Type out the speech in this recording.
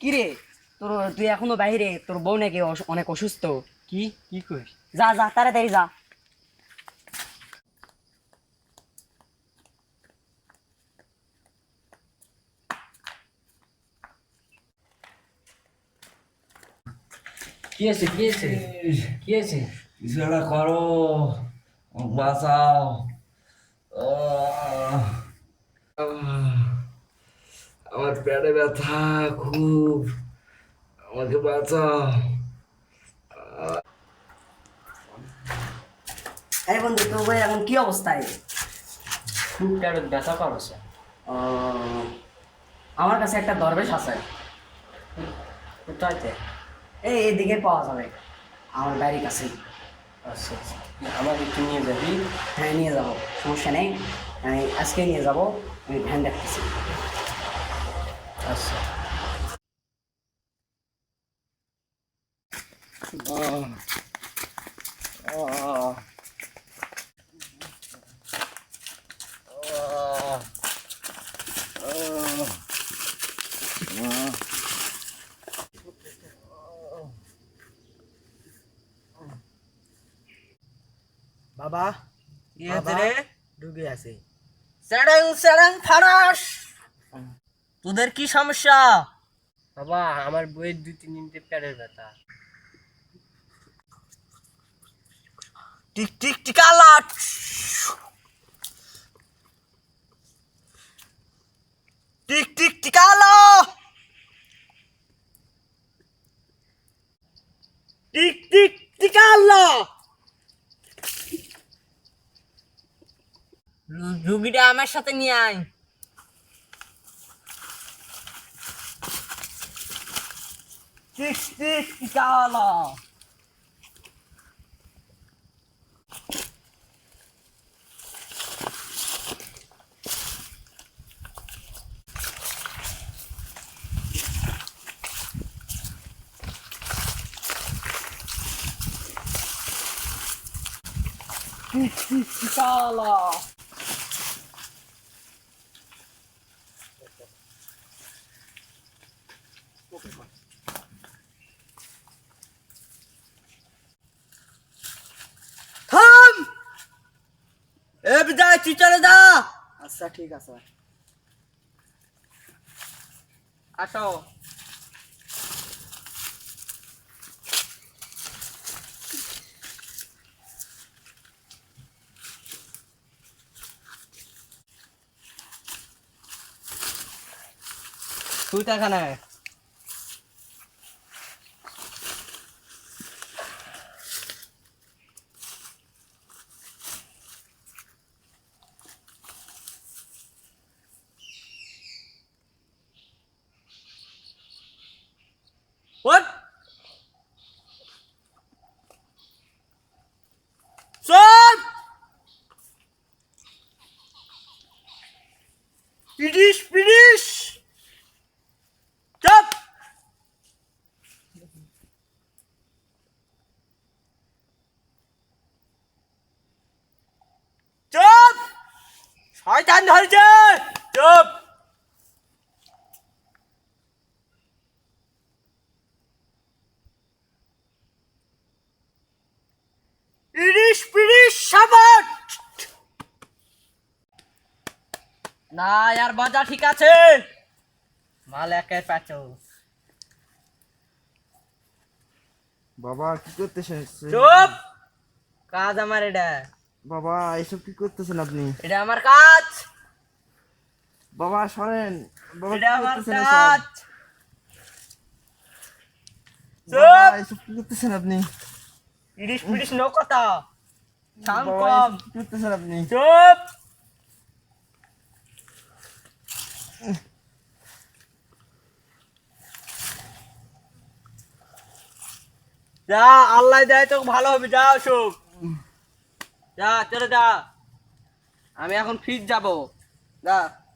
কি রে তোর তুই এখনও বাইরে তোর বউ নাকি অনেক অসুস্থ। কি? কি করিস যা যা তাড়াতাড়ি যা। কি আছে কি আছে কি আছে কিছু করো বাঁচাও আমার পেটে ব্যথা খুব। আমাকে বাঁচাও। আরে বন্ধু তোর বই এখন কি অবস্থায় খুব পেটে ব্যথা করছে আহ, আমার কাছে একটা দরবেশ আছে। কোথায় এই এদিকে পাওয়া যাবে। আমার বাড়ির কাছে। আচ্ছা আচ্ছা। আমার একটু নিয়ে যাবি। হ্যাঁ নিয়ে যাব। সমস্যা নেই। আমি আজকে নিয়ে যাব। আমি 샀어. 아, 아, 아, 아, 아. 봐봐. 얘들의 루비아세. 사랑 사랑 파라 তোদের কি সমস্যা? বাবা আমার বইয়ের দুই তিন দিন পেটের ব্যথা। টিক টিক টিকালা টিক টিক টিকালা টিক টিক টিকালা রুগীটা আমার সাথে নিয়ে আয়। টিক টিক টিকালা টিক টিক তুই চলে যা। আচ্ছা ঠিক আছে আসো। তুই তো এখানে। What? Stop! Finish, finish! Stop! চুপ শয়তান ধরেছে চুপ ইরিশ পিরিশ সাবাট না আর বাজা ঠিক আছে? মাল একের পাচো। বাবা কি করতেছেন? চুপ! কাজ আমার এটা। বাবা এসব কি করতেছেন আপনি? এটা আমার কাজ। বাবা শোনেন বাবা এটা আমার কাজ। চুপ! এসব কি করতেছেন আপনি? ইরিশ পিরিশ নো কথা বাবা, কম। কি করতেছেন আপনি? চুপ! যা, আল্লাহ দেয় তো ভালো হবে, যা অশোক। যা, চলে যা। আমি এখন ফিট যাব। যা।